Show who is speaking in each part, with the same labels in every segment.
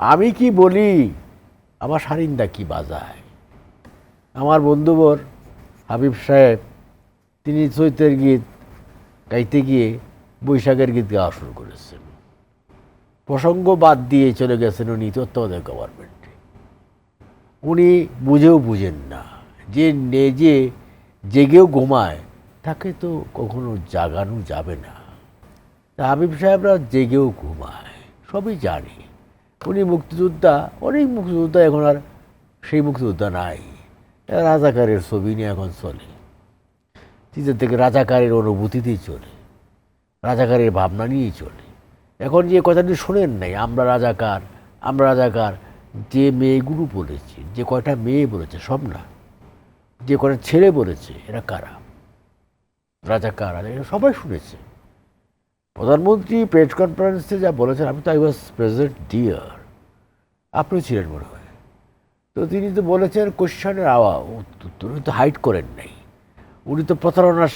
Speaker 1: আমি কি বলি? আমার সারিন্দা কি বাজায়? আমার বন্ধুবর হাবিব সাহেব, তিনি চৈতের গীত গাইতে গিয়ে বৈশাখের গীত গাওয়া শুরু করেছেন। প্রসঙ্গ বাদ দিয়ে চলে গেছেন উনি তত্ত্বাবধায়ক গভর্নমেন্টে উনি বুঝেও বুঝেন না, যে নেজে জেগেও ঘুমায়, তাকে তো কখনো জাগানো যাবে না। তা হাবিব সাহেবরা জেগেও ঘুমায়, সবই জানি। উনি মুক্তিযোদ্ধা, অনেক মুক্তিযোদ্ধা এখন আর সেই মুক্তিযোদ্ধা নাই। রাজাকারের ছবি নিয়ে এখন চলে। নিজের থেকে রাজাকারের অনুভূতিতেই চলে। রাজাকারের ভাবনা নিয়েই চলে। এখন যে কথাটি শোনেন নাই, আমরা রাজাকার আমরা রাজাকার, যে মেয়েগুলো বলেছে, যে কয়টা মেয়ে বলেছে, সব না। যে কয়টা ছেলে বলেছে, এরা কারা? রাজাকার সবাই শুনেছে। প্রধানমন্ত্রী প্রেস কনফারেন্সে যা বলেছেন, আমি তো আই ওয়াজ প্রেজেন্ট ডিয়ার আপনিও ছিলেন মনে হয়। তো তিনি তো বলেছেন কোশ্চেনের আওয়া উত্তর উনি তো হাইট করেন নাই। উনি তো প্রতারণা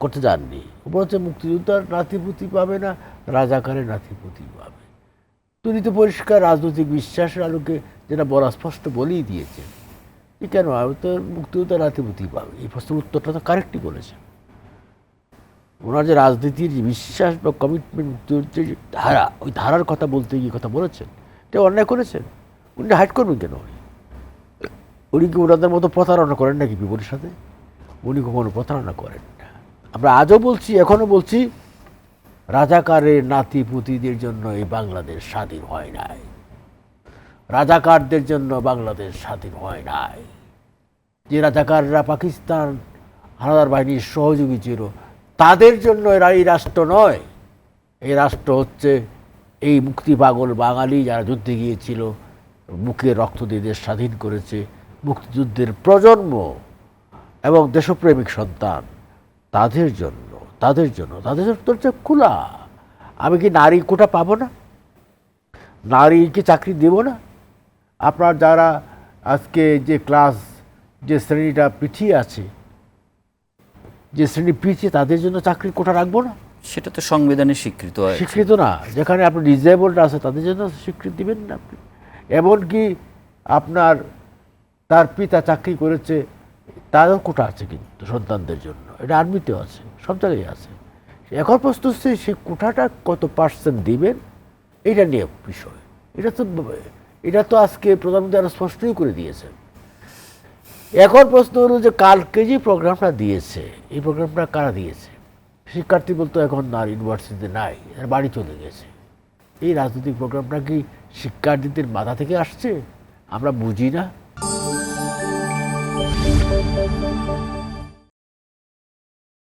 Speaker 1: করতে যাননি। বলছে মুক্তিযোদ্ধার নাতিপুতি পাবে না, রাজাকারের নাতিপুতি পাবে। তিনি তো পরিষ্কার রাজনৈতিক বিশ্বাসের আলোকে যেটা বলা স্পষ্ট বলেই দিয়েছেন। কেন? আমি তো মুক্তিযোদ্ধার নাতিপুতি পাবে। এই প্রশ্নের উত্তরটা তো কারেক্টই বলেছেন। ওনার যে রাজনীতির যে বিশ্বাস বা কমিটমেন্ট যে ধারা, ওই ধারার কথা বলতে গিয়ে কথা বলেছেন, এটা অন্যায় করেছেন। উনি হাইট করবেন কেন? উনি উনি কি ওনাদের মতো প্রতারণা করেন নাকি বিপদের সাথে? উনি কখনো প্রতারণা করেন না। আমরা আজও বলছি, এখনও বলছি, রাজাকারের নাতি পুতিদের জন্য এই বাংলাদেশ স্বাধীন হয় নাই। রাজাকারদের জন্য বাংলাদেশ স্বাধীন হয় নাই। যে রাজাকাররা পাকিস্তান হানাদার বাহিনীর সহযোগী ছিল তাদের জন্য এরা এই রাষ্ট্র নয়। এই রাষ্ট্র হচ্ছে এই মুক্তি পাগল বাঙালি যারা যুদ্ধে গিয়েছিল বুকে রক্ত দিয়ে দেশ স্বাধীন করেছে, মুক্তিযুদ্ধের প্রজন্ম এবং দেশপ্রেমিক সন্তান। তাদের জন্য তাদের জন্য তাদের জন্য হচ্ছে খোলা। আমি কি নারী কোটা পাবো না? নারীকে চাকরি দেব না? আপনার যারা আজকে যে ক্লাস, যে শ্রেণীটা পিছিয়ে আছে যে শ্রেণি পিছিয়ে তাদের জন্য চাকরির কোটা রাখব না?
Speaker 2: সেটা তো সংবিধানে স্বীকৃত
Speaker 1: স্বীকৃত না। যেখানে আপনি ডিসেবলড আছে তাদের জন্য স্বীকৃতি দিবেন না আপনি। এমনকি আপনার তার পিতা চাকরি করেছে তারও কোটা আছে কিন্তু সন্তানদের জন্য। এটা আর্মিতেও আছে সব জায়গায় আছে। এখন প্রশ্ন হচ্ছে সেই কোটাটা কত পার্সেন্ট দিবেন? এটা নিয়ে বিষয়। এটা তো এটা তো আজকে প্রধানমন্ত্রী আরও স্পষ্টই করে দিয়েছেন। এখন প্রশ্ন হলো যে কালকে যে প্রোগ্রামটা দিয়েছে, এই প্রোগ্রামটা কারা দিয়েছে? শিক্ষার্থী বলতো এখন আর ইউনিভার্সিটিতে নাই, আর বাড়ি চলে গেছে। এই রাজনৈতিক প্রোগ্রামটা কি শিক্ষার্থীদের মাথা থেকে আসছে? আমরা বুঝি না।